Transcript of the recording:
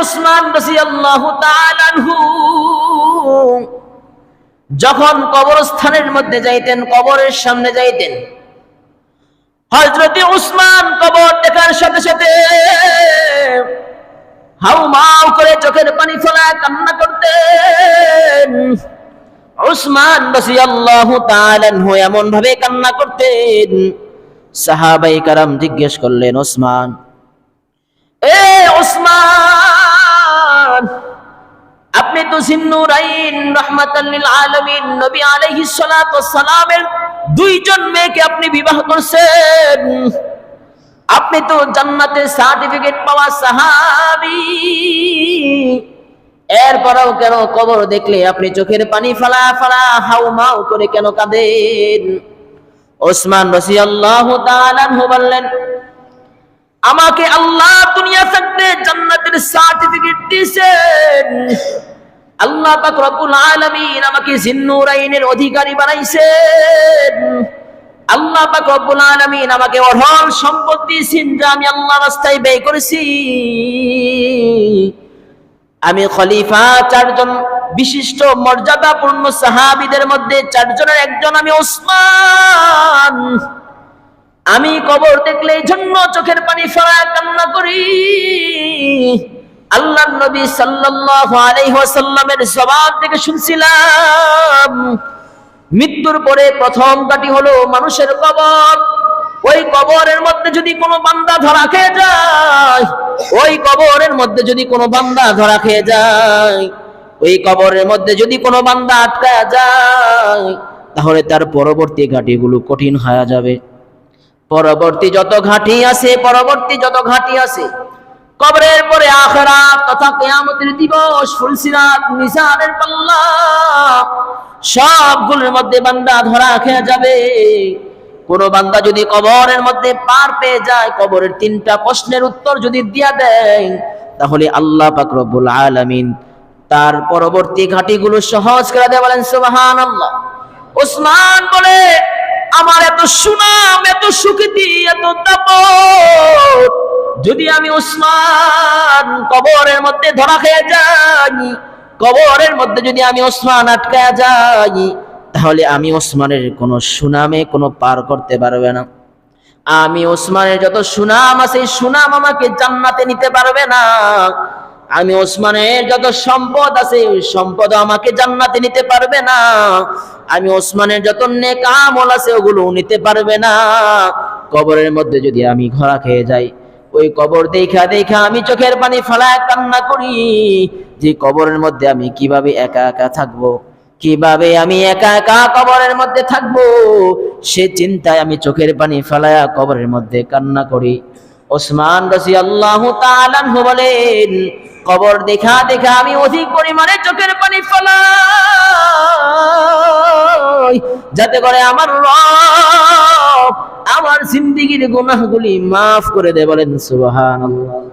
ওসমান তাআলা আনহু যখন কবরস্থানের মধ্যে যাইতেন, কবরের সামনে যাইতেন, হযরতে উসমান কবর দেখার সাথে সাথে হাউ মাউ করে চোখের পানি ফেলা কান্না করতেন। উসমান রাদিয়াল্লাহু তাআলা আনহু এমন ভাবে কান্না করতেন। সাহাবাই কারাম জিজ্ঞেস করলেন, ওসমান, এ ওসমান আপনি তো সিন্নুরাইন রহমাতাল লিল আলামিন, নবী আলাইহিস সালাতু দুইজন মেয়েকে আপনি বিবাহ করছেন। আপনি তো জান্নাতের সার্টিফিকেট পাওয়া সাহাবী। এরপরেও কেন কবর দেখলে আপনি চোখের পানি ফালা ফালা, হাউ মাউ করে কেন কাঁদেন? ওসমান তাআলা আনহু বললেন, আমাকে আল্লাহ দুনিয়া আল্লাহ পাক রব্বুল আলামিন আমাকে জিন্নুরাইনের অধিকারী বানাইছেন। আল্লাহ পাক রব্বুল আলামিন আমাকে অঢল সম্পদ দিয়েছেন আমি আল্লাহ রাস্তায় ব্যয় করেছি। আমি খলিফা, চারজন বিশিষ্ট মর্যাদাপূর্ণ সাহাবীদের মধ্যে চারজনের একজন আমি ওসমান। আমি কবর দেখলে এই জন্য চোখের পানি ফেরা কান্না করি। আল্লাহ নবী সাল্লাল্লাহু আলাইহি থেকে শুনছিলাম, মৃত্যুর পরে প্রথম কাটি হলো মানুষের কবর। ওই কবরের মধ্যে যদি কোনো বান্দা ধরা খেয়ে যায়, ওই কবরের মধ্যে যদি কোনো বান্দা ধরা খেয়ে যায়, ওই কবরের মধ্যে যদি কোনো বান্দা আটকায়া যায়, তাহলে তার পরবর্তী ঘাটিগুলো কঠিন হয়ে যাবে। পরবর্তী যত ঘাটি আছে, পরবর্তী যত ঘাটি আছে কবরের পরে আখরাত তথা কিয়ামতের দিবস, ফুলসিরাত, মিজানের পাল্লা, সবগুলোর মধ্যে বান্দা ধরা খেয়ে যাবে। কোন বান্দা যদি কবরের মধ্যে পার পেয়ে যায়, কবরের তিনটা প্রশ্নের উত্তর যদি দিয়া দেয়, তাহলে আল্লাহ পাক রব্বুল আলামিন তার পরবর্তী ঘাটিগুলো সহজ করে দেয়। বলেন, সুবহানাল্লাহ। ওসমান বলে, আমার এত সুনাম, এত সুখ্যাতি এত দাপট যদি আমি ওসমান কবরের মধ্যে ধরা খেয়ে যাই, কবরের মধ্যে যদি আমি ওসমান আটকায় যাই, তাহলে আমি ওসমানের কোনো সুনামে কোনো পার করতে পারবে না। আমি ওসমানের যত সুনাম আছে সুনাম আমাকে জান্নাতে নিতে পারবে না। আমি ওসমানের যত সম্পদ আছে ওই সম্পদ আমাকে জান্নাতে নিতে পারবে না। আমি ওসমানের যত নেক আমল আছে ওগুলো নিতে পারবে না। কবরের মধ্যে যদি আমি ঘোড়া খেয়ে যাই ওই কবর দেখা দেখা আমি চোখের পানি ফেলায় কান্না করি। যে কবরের মধ্যে আমি কীভাবে একা একা থাকব? কীভাবে আমি একা একা কবরের মধ্যে থাকব? সে চিন্তায় আমি চোখের পানি ফেলায়া কবরের মধ্যে কান্না করি। ওসমান রসি আল্লাহ বলেন, কবর দেখা দেখা আমি অধিক পরিমাণে চোখের পানি ফেলাই। যাতে করে আমার আমার জিন্দিগির গুনাহগুলি মাফ করে দেয় বলেন সুবহানাল্লাহ।